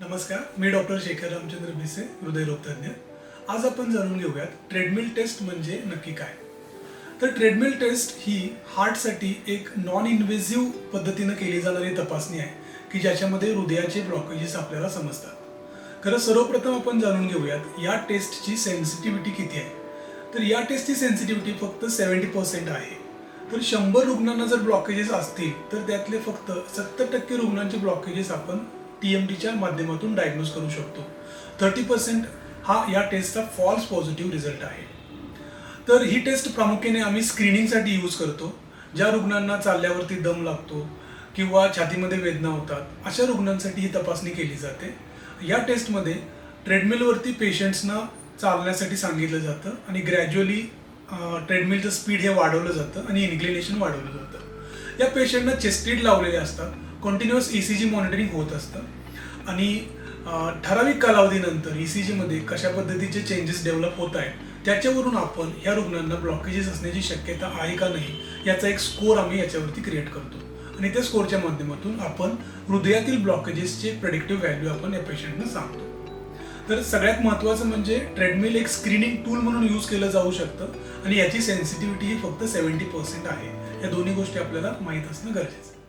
नमस्कार मी डॉक्टर शेखर रामचंद्र भिसे हृदयरोगतज्ञ. आज आपण जाणून घेऊयात ट्रेडमिल टेस्ट म्हणजे नक्की काय. तर ट्रेडमिल टेस्ट ही हार्टसाठी एक नॉन इन्व्हेझिव्ह पद्धतीनं केली जाणारी तपासणी आहे की ज्याच्यामध्ये हृदयाचे ब्लॉकेजेस आपल्याला समजतात. खरं सर्वप्रथम आपण जाणून घेऊयात या टेस्टची सेन्सिटिव्हिटी किती आहे. तर या टेस्टची सेन्सिटिव्हिटी फक्त सेवन्टी पर्सेंट आहे. तर शंभर रुग्णांना जर ब्लॉकेजेस असतील तर त्यातले फक्त सत्तर टक्के रुग्णांचे ब्लॉकेजेस आपण टी एम टीच्या माध्यमातून डायग्नोज करू शकतो. थर्टी पर्सेंट हा या टेस्टचा फॉल्स पॉझिटिव्ह रिझल्ट आहे. तर ही टेस्ट प्रामुख्याने आम्ही स्क्रीनिंगसाठी यूज करतो. ज्या रुग्णांना चालल्यावरती दम लागतो किंवा छातीमध्ये वेदना होतात अशा रुग्णांसाठी ही तपासणी केली जाते. या टेस्टमध्ये ट्रेडमिलवरती पेशंट्सना चालण्यासाठी सांगितलं जातं आणि ग्रॅज्युअली ट्रेडमिलचं स्पीड हे वाढवलं जातं आणि इन्क्लिनेशन वाढवलं जातं. या पेशंटना चेस्टेड लावलेले असतात. Continuous E C G monitoring होत असतं. आणि ठराविक कालावधीनंतर ई सी जीमध्ये कशा पद्धतीचे चेंजेस डेव्हलप होत आहेत त्याच्यावरून आपण ह्या रुग्णांना ब्लॉकेजेस असण्याची शक्यता आहे का नाही याचा एक स्कोर आम्ही याच्यावरती क्रिएट करतो. आणि त्या स्कोरच्या माध्यमातून आपण हृदयातील ब्लॉकेजेसचे प्रेडिक्टिव्ह व्हॅल्यू आपण या पेशंटना सांगतो. तर सगळ्यात महत्त्वाचं म्हणजे ट्रेडमिल एक स्क्रीनिंग टूल म्हणून यूज केलं जाऊ शकतं आणि याची सेन्सिटिव्हिटी ही फक्त सेवन्टी पर्सेंट आहे. या दोन्ही गोष्टी आपल्याला माहीत असणं गरजेचं आहे.